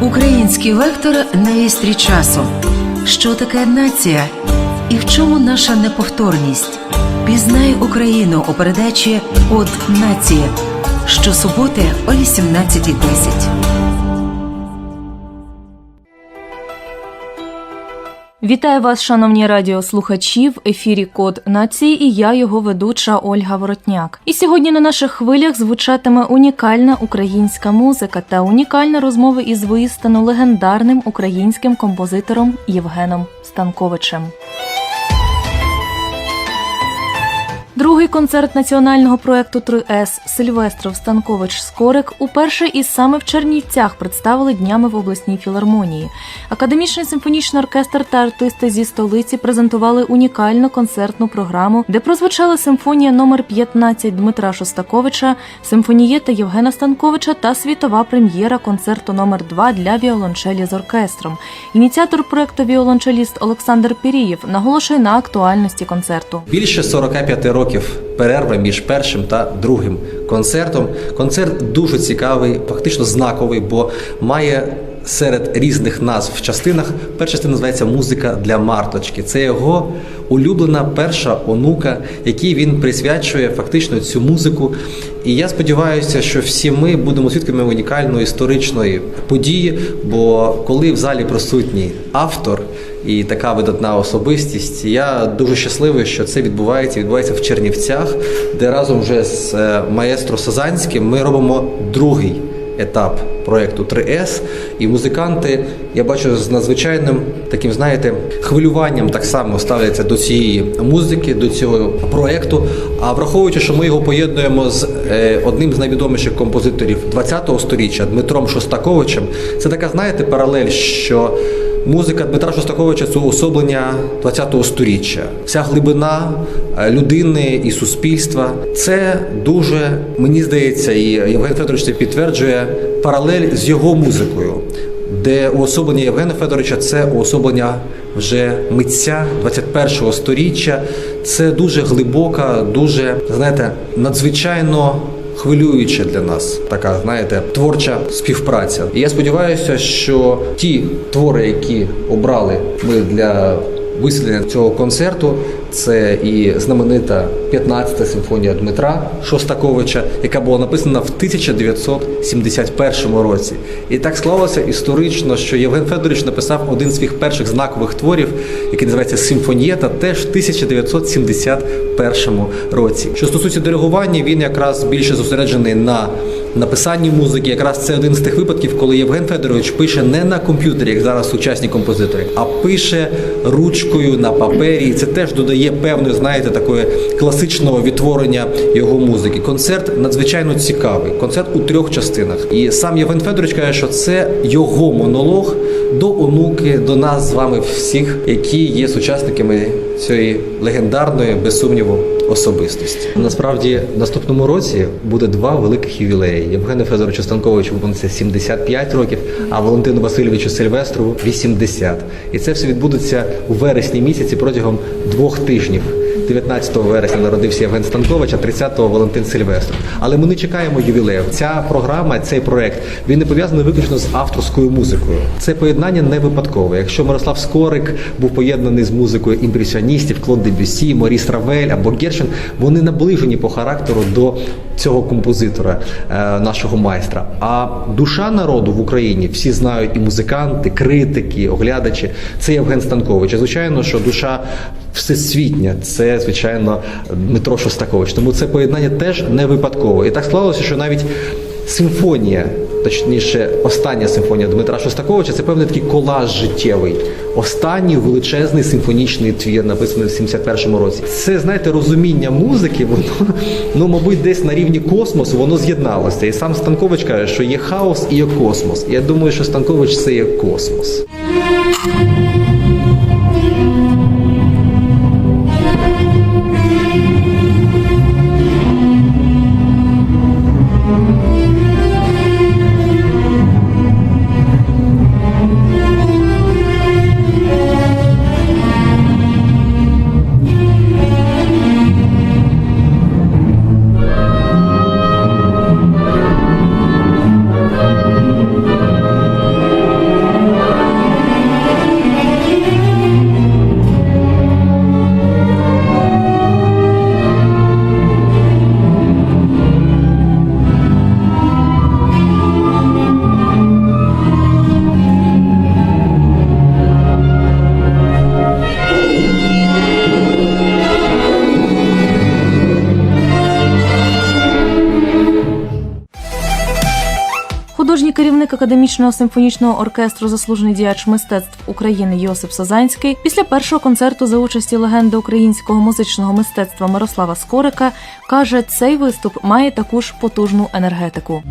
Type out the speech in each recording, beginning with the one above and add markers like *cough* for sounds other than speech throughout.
Український вектор на істрі часу. Що таке нація? І в чому наша неповторність? Пізнай Україну у передачі От нація щосуботи о 18.10. Вітаю вас, шановні радіослухачі, в ефірі Код нації і я, його ведуча Ольга Воротняк. І сьогодні на наших хвилях звучатиме унікальна українська музика та унікальна розмова із воістину легендарним українським композитором Євгеном Станковичем. Другий концерт національного проекту 3С Сильвестров Станкович Скорик уперше і саме в Чернівцях представили днями в обласній філармонії. Академічний симфонічний оркестр та артисти зі столиці презентували унікальну концертну програму, де прозвучала симфонія номер 15 Дмитра Шостаковича, симфонієта Євгена Станковича та світова прем'єра концерту номер 2 для віолончелі з оркестром. Ініціатор проекту віолончеліст Олександр Пірієв наголошує на актуальності концерту. Більше 45 років перерва між першим та другим концертом. Концерт дуже цікавий, фактично знаковий, бо має серед різних назв в частинах. Перша частина називається Музика для Марточки. Це його улюблена перша онука, якій він присвячує фактично цю музику. І я сподіваюся, що всі ми будемо свідками унікальної історичної події. Бо коли в залі присутній автор і така видатна особистість, я дуже щасливий, що це відбувається. Відбувається в Чернівцях, де разом вже з е, маестро Сазанським ми робимо другий етап проекту 3С. І музиканти, я бачу, з надзвичайним таким, знаєте, хвилюванням так само ставляться до цієї музики, до цього проекту. А враховуючи, що ми його поєднуємо з е, одним з найвідоміших композиторів ХХ століття Дмитром Шостаковичем, це така, знаєте, паралель, що. Музика Дмитра Шостаковича це уособлення ХХ століття. Вся глибина е, людини і суспільства. Це дуже, мені здається, і Євген Федорович це підтверджує паралель з його музикою, де уособлення Євгена Федоровича це уособлення вже митця 21 століття. Це дуже глибока, дуже, знаєте, надзвичайно хвилююча для нас така, знаєте, творча співпраця. І я сподіваюся, що ті твори, які обрали ми для виселення цього концерту, це і знаменита 15-та симфонія Дмитра Шостаковича, яка була написана в 1971 році. І так склалося історично, що Євген Федорович написав один з своїх перших знакових творів, який називається Симфонієта, теж в 1971 році. Що стосується диригування, він якраз більше зосереджений на написанні музики. Якраз це один з тих випадків, коли Євген Федорович пише не на комп'ютері, як зараз сучасні композитори, а пише ручкою на папері. І це теж додає певної, знаєте, такої класичного відтворення його музики. Концерт надзвичайно цікавий. Концерт у трьох частинах. І сам Євген Федорович каже, що це його монолог до онуки, до нас з вами всіх, які є сучасниками цієї легендарної, без сумніву, особистості. Насправді, в наступному році буде два великих ювілеї. Євгену Федоровичу Станковичу виповниться 75 років, а Валентину Васильовичу Сильвестрову 80. І це все відбудеться у вересні місяці протягом двох тижнів. 19 вересня народився Євген Станкович, а 30-го Валентин Сильвестр. Але ми не чекаємо ювілею. Ця програма, цей проект, він не пов'язаний виключно з авторською музикою. Це поєднання не випадкове. Якщо Мирослав Скорик був поєднаний з музикою імпресіоністів, Клод Дебюсі, Моріс Равель або Гершин, вони наближені по характеру до цього композитора, е, нашого майстра. А душа народу в Україні всі знають і музиканти, критики, оглядачі. Це Євген Станкович. Звичайно, що душа всесвітня це звичайно Дмитро Шостакович. Тому це поєднання теж не випадково. І так склалося, що навіть симфонія. Точніше, остання симфонія Дмитра Шостаковича це певний такий колаж життєвий. Останній величезний симфонічний твір, написаний в 71-му році. Це, знаєте, розуміння музики, воно, ну, мабуть, десь на рівні космосу воно з'єдналося. І сам Станкович каже, що є хаос і є космос. Я думаю, що Станкович це є космос. Керівник академічного симфонічного оркестру, заслужений діяч мистецтв України Йосип Сазанський, після першого концерту за участі легенди українського музичного мистецтва Мирослава Скорика каже, цей виступ має таку ж потужну енергетику.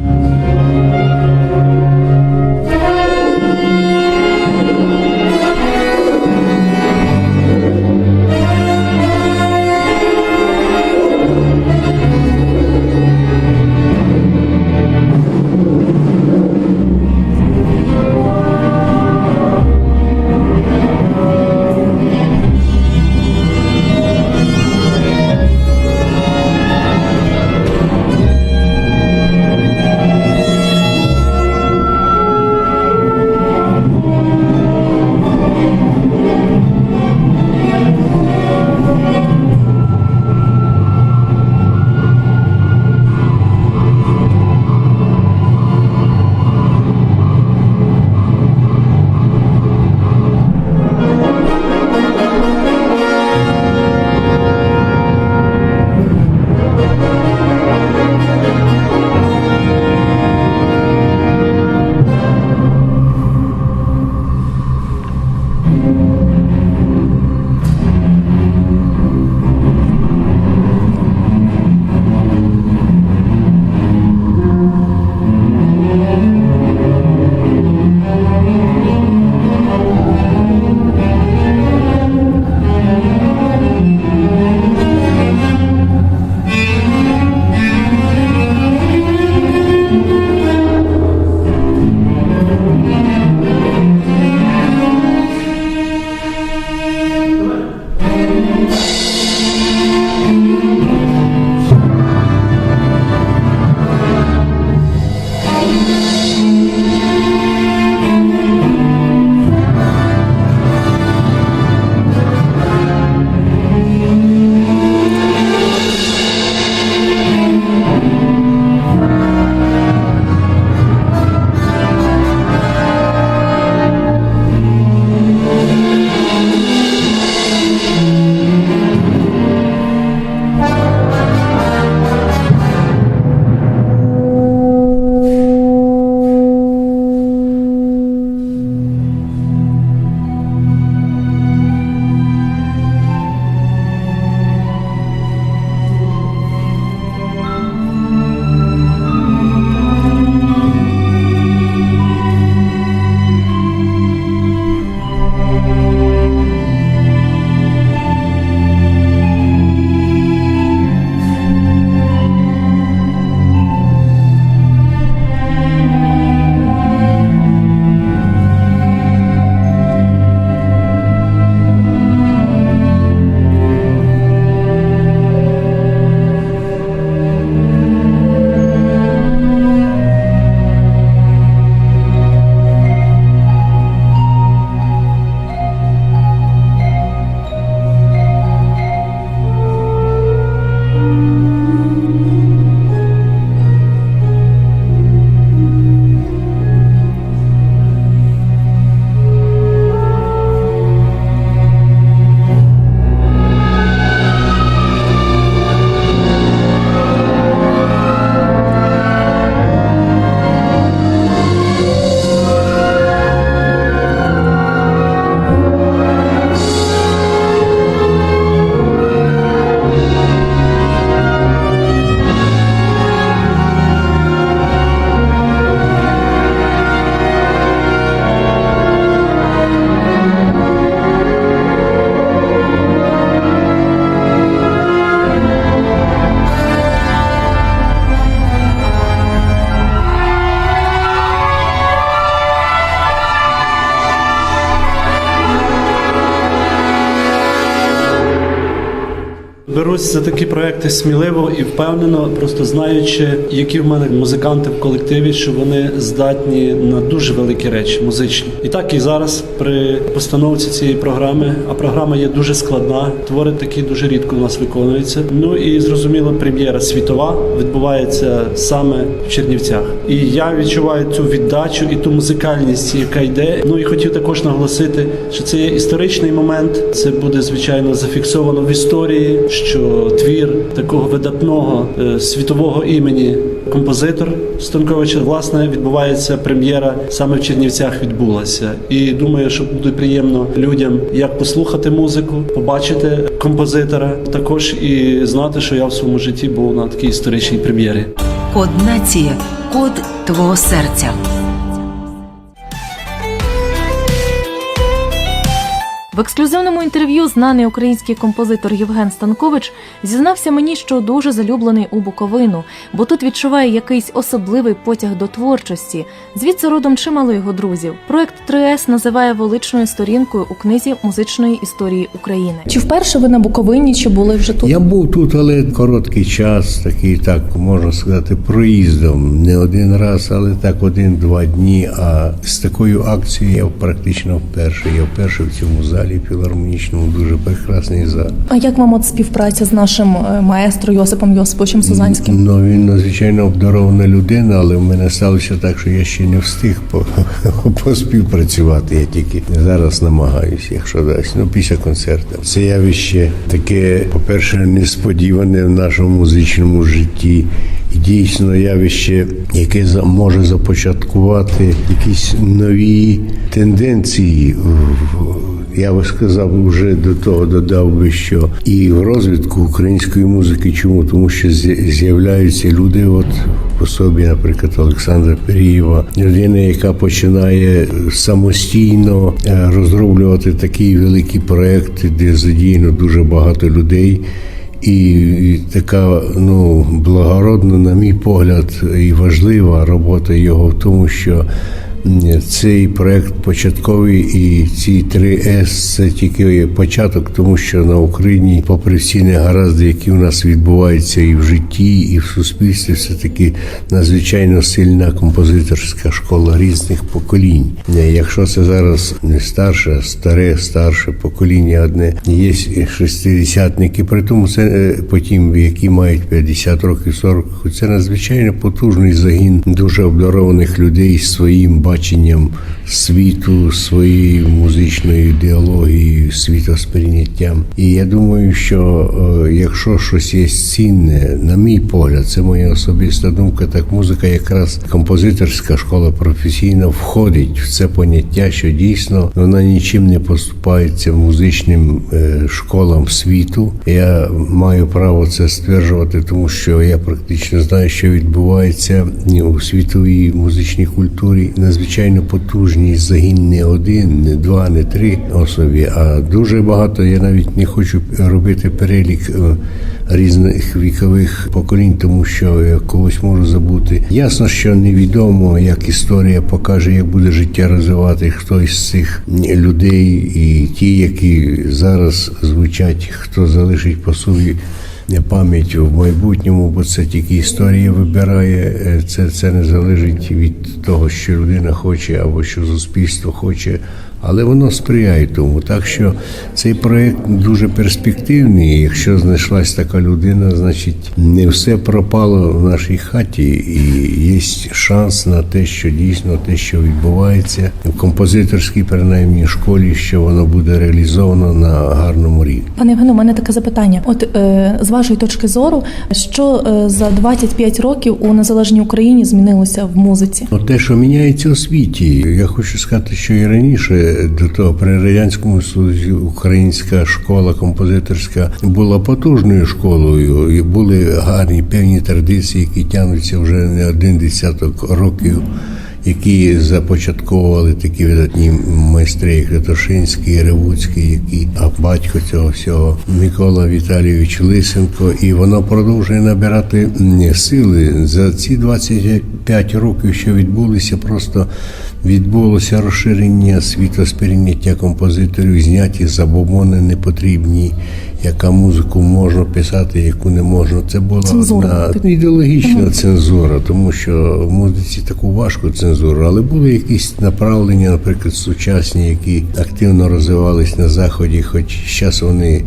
Берусь за такі проекти сміливо і впевнено, просто знаючи, які в мене музиканти в колективі, що вони здатні на дуже великі речі музичні. І так і зараз при постановці цієї програми, а програма є дуже складна. Твори такі дуже рідко у нас виконуються. Ну і зрозуміло, прем'єра світова відбувається саме в Чернівцях. І я відчуваю цю віддачу і ту музикальність, яка йде. Ну і хотів також наголосити, що це є історичний момент. Це буде звичайно зафіксовано в історії, що твір такого видатного е, світового імені композитор Станковича. Власне, відбувається прем'єра саме в Чернівцях відбулася. І думаю, що буде приємно людям як послухати музику, побачити композитора, також і знати, що я в своєму житті був на такій історичній прем'єрі. Код нації, код твого серця. В ексклюзивному інтерв'ю знаний український композитор Євген Станкович зізнався мені, що дуже залюблений у Буковину, бо тут відчуває якийсь особливий потяг до творчості. Звідси родом чимало його друзів. Проект 3С називає величною сторінкою у книзі музичної історії України. Чи вперше ви на Буковині, чи були вже тут? Я був тут, але короткий час, такий так можна сказати, проїздом. Не один раз, але так один-два дні. А з такою акцією я практично вперше. Я вперше в цьому залі філармонічному дуже прекрасний зал. А як вам от співпраця з нашим е, маестро Йосипом Йосиповичем Сузанським? Ну він надзвичайно обдарована людина, але в мене сталося так, що я ще не встиг по, *laughs* поспівпрацювати. Я тільки зараз намагаюся, якщо дасть. Ну після концерту. Це явище таке, по-перше, несподіване в нашому музичному житті. І дійсно явище, яке може започаткувати якісь нові тенденції в я би сказав, вже до того додав би, що і в розвитку української музики. Чому? Тому що з'являються люди, от в особі, наприклад, Олександра Перієва, людина, яка починає самостійно е, розроблювати такі великі проекти, де задіяно дуже багато людей. І, така ну благородна, на мій погляд, і важлива робота його в тому, що цей проект початковий і ці 3С це тільки початок, тому що на Україні, попри всі негаразди, які у нас відбуваються і в житті, і в суспільстві, все таки надзвичайно сильна композиторська школа різних поколінь. Якщо це зараз не старше, старе, старше покоління одне, є шестидесятники, при тому це е, потім, які мають 50 років, 40 це надзвичайно потужний загін дуже обдарованих людей своїм баченням світу, своєю музичною ідеологією, світосприйняттям. І я думаю, що е, якщо щось є цінне, на мій погляд, це моя особиста думка, так музика, якраз композиторська школа професійно входить в це поняття, що дійсно вона нічим не поступається музичним е, школам світу. Я маю право це стверджувати, тому що я практично знаю, що відбувається у світовій музичній культурі. Надзвичайно потужний загін не один, не два, не три особі, а дуже багато. Я навіть не хочу робити перелік. е, Різних вікових поколінь, тому що я когось можу забути. Ясно, що невідомо, як історія покаже, як буде життя розвивати хтось з цих людей, і ті, які зараз звучать, хто залишить по собі пам'ять в майбутньому, бо це тільки історія вибирає. Е, Це, це не залежить від того, що людина хоче або що суспільство хоче. Але воно сприяє тому. Так що цей проект дуже перспективний. і Якщо знайшлась така людина, значить не все пропало в нашій хаті, і є шанс на те, що дійсно те, що відбувається в композиторській, принаймні школі, що воно буде реалізовано на гарному рівні. Пане Євгене, у мене таке запитання. От е, з вашої точки зору, що е, за 25 років у незалежній Україні змінилося в музиці? Ну, те, що міняється у світі, я хочу сказати, що і раніше до того при радянському союзі українська школа композиторська була потужною школою, і були гарні певні традиції, які тягнуться вже не один десяток років. Які започатковували такі видатні майстри, як Ратошинський, Ревуцький, які а батько цього всього Микола Віталійович Лисенко, і воно продовжує набирати сили за ці 25 років, що відбулися, просто відбулося розширення світосприйняття композиторів, зняті забобони непотрібні, яка музику можна писати, яку не можна. Це була Цензура. одна ідеологічна цензура, тому що в музиці таку важку цензуру, але були якісь направлення, наприклад, сучасні, які активно розвивались на заході, хоч зараз вони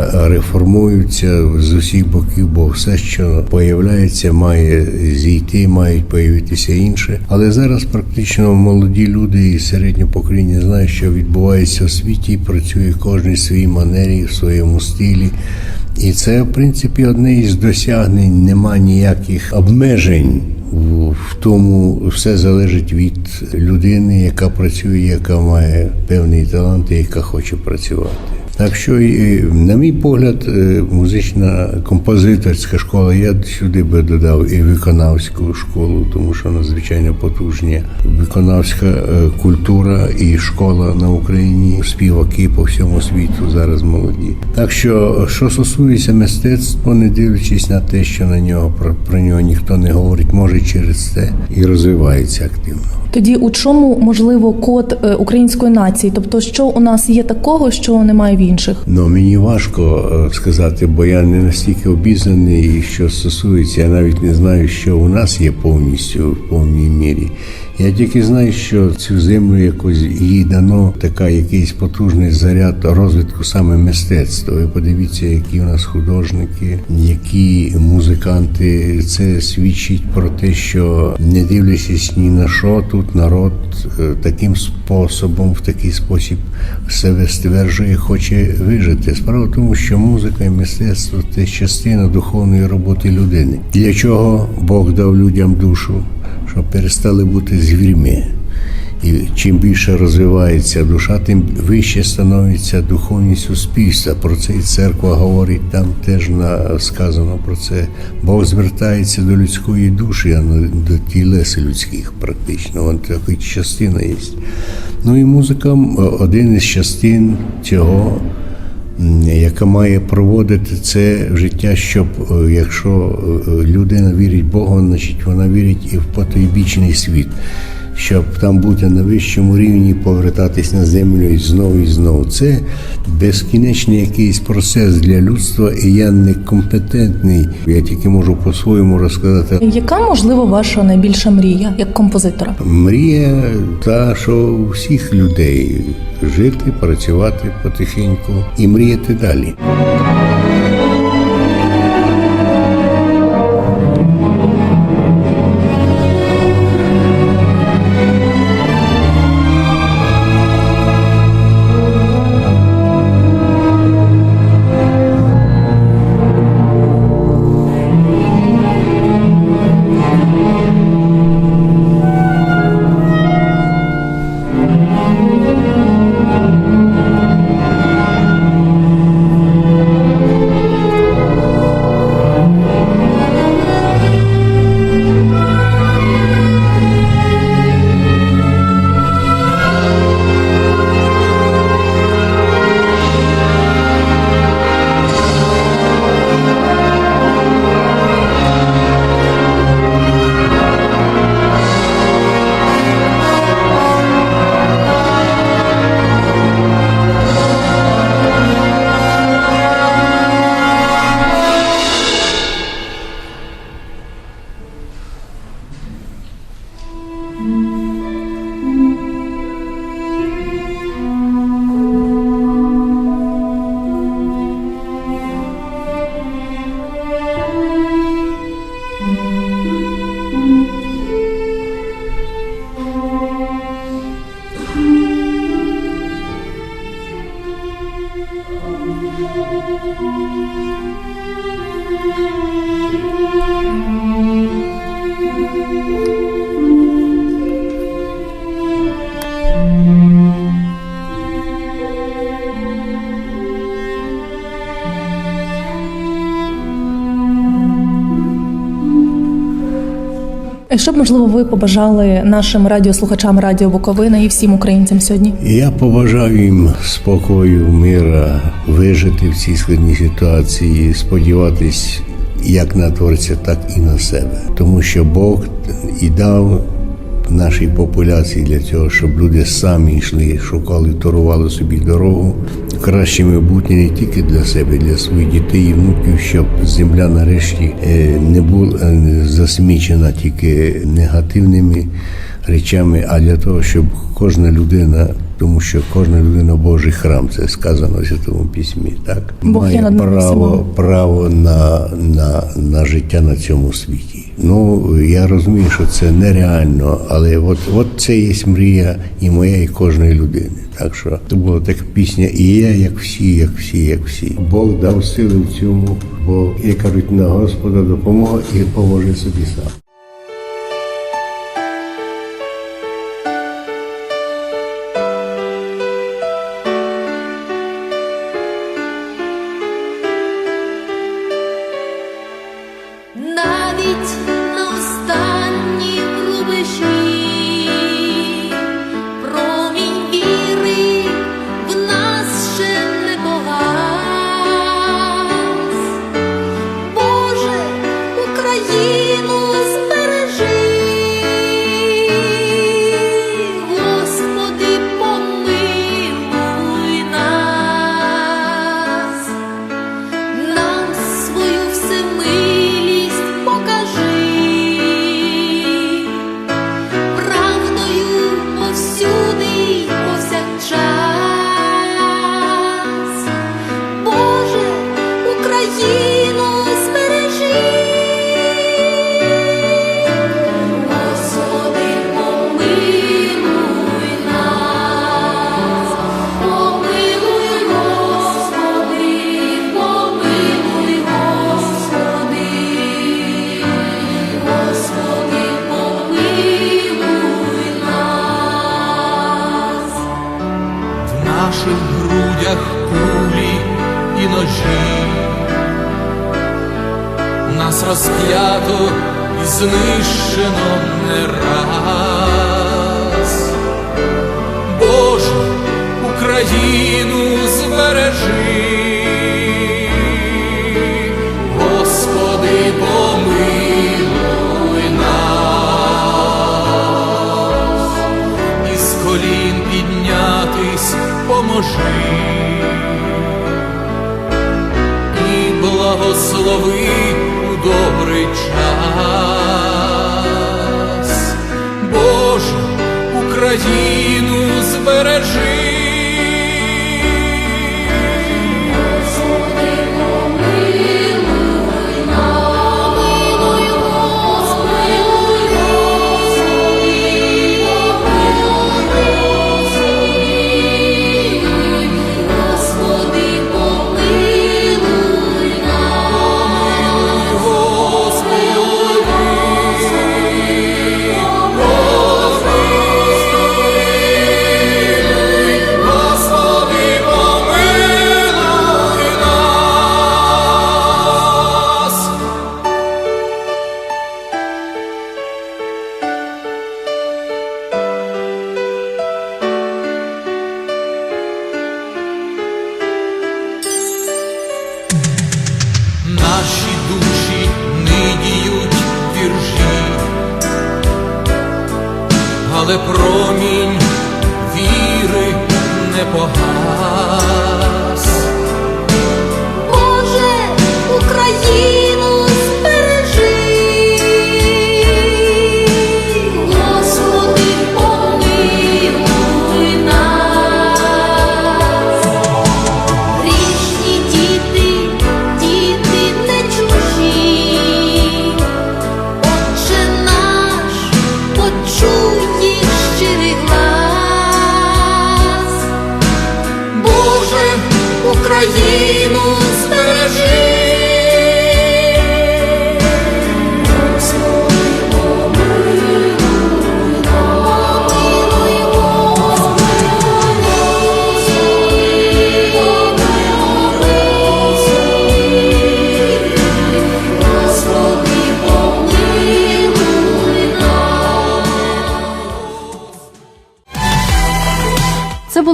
е, реформуються з усіх боків, бо все, що появляється, має зійти, мають появитися інше. Але зараз практично молоді молоді люди і середнє покоління знають, що відбувається в світі, працює кожен в своїй манері, в своєму стилі. І це, в принципі, одне із досягнень. Нема ніяких обмежень в тому все залежить від людини, яка працює, яка має певний талант і яка хоче працювати. Так що, на мій погляд, е, музична композиторська школа, я сюди би додав і виконавську школу, тому що надзвичайно потужні виконавська е, культура і школа на Україні, співаки по всьому світу зараз молоді. Так що, що стосується мистецтва, не дивлячись на те, що на нього про, про нього ніхто не говорить, може через це і розвивається активно. Тоді у чому можливо код е, української нації? Тобто, що у нас є такого, що немає в інших? Ну мені важко е, сказати, бо я не настільки обізнаний, що стосується, я навіть не знаю, що у нас є повністю в повній мірі. Я тільки знаю, що цю землю якось їй дано така якийсь потужний заряд розвитку саме мистецтва. Ви подивіться, які у нас художники, які музиканти. Це свідчить про те, що не дивлячись ні на що, тут народ е, таким способом, в такий спосіб себе стверджує, хоче вижити. Справа в тому, що музика і мистецтво це частина духовної роботи людини. Для чого Бог дав людям душу? Щоб перестали бути звірми. І чим більше розвивається душа, тим вище становиться духовність суспільства. Про це і церква говорить, там теж сказано про це. Бог звертається до людської душі, а не до тілес людських практично. Вон така частина є. Ну і музика один із частин цього яка має проводити це життя, щоб е, якщо е, людина вірить Богу, значить вона вірить і в потойбічний світ, щоб там бути на вищому рівні, повертатись на землю і знову і знову. Це безкінечний якийсь процес для людства, і я не компетентний. Я тільки можу по-своєму розказати. Яка можливо ваша найбільша мрія як композитора? Мрія та, що у всіх людей жити, працювати потихеньку і мріяти далі. Що б можливо ви побажали нашим радіослухачам Радіо Буковина і всім українцям сьогодні? Я побажаю їм спокою, мира, вижити в цій складній ситуації, сподіватись як на творця, так і на себе. Тому що Бог і дав нашій популяції для цього, щоб люди самі йшли, шукали, торували собі дорогу краще майбутнє не тільки для себе, для своїх дітей і внуків, щоб земля нарешті е, не була е, засмічена тільки негативними речами, а для того, щоб кожна людина, тому що кожна людина Божий храм, це сказано в Святому Письмі, так Бог має право, право на, на, на життя на цьому світі. Ну я розумію, що це нереально, але от, от це є мрія і моя, і кожної людини. Так що це була така пісня, і я, як всі, як всі, як всі. Бог дав сили в цьому, бо як кажуть, на Господа допомога і поможе собі сам. Знищено не раз. Боже, Україну збережи. Господи, помилуй нас із колін піднятись поможи і благослови у добрий час. Україну збережи.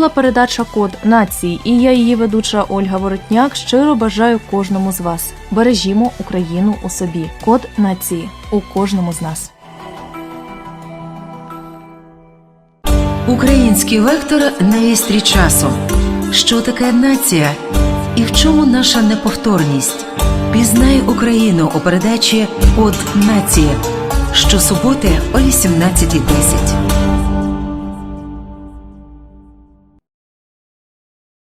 Була передача Код нації, і я її ведуча Ольга Воротняк. Щиро бажаю кожному з вас. Бережімо Україну у собі. Код нації у кожному з нас. Український вектор на вістрі часу. Що таке нація? І в чому наша неповторність? Пізнай Україну у передачі От нація. Щосуботи о 18.10.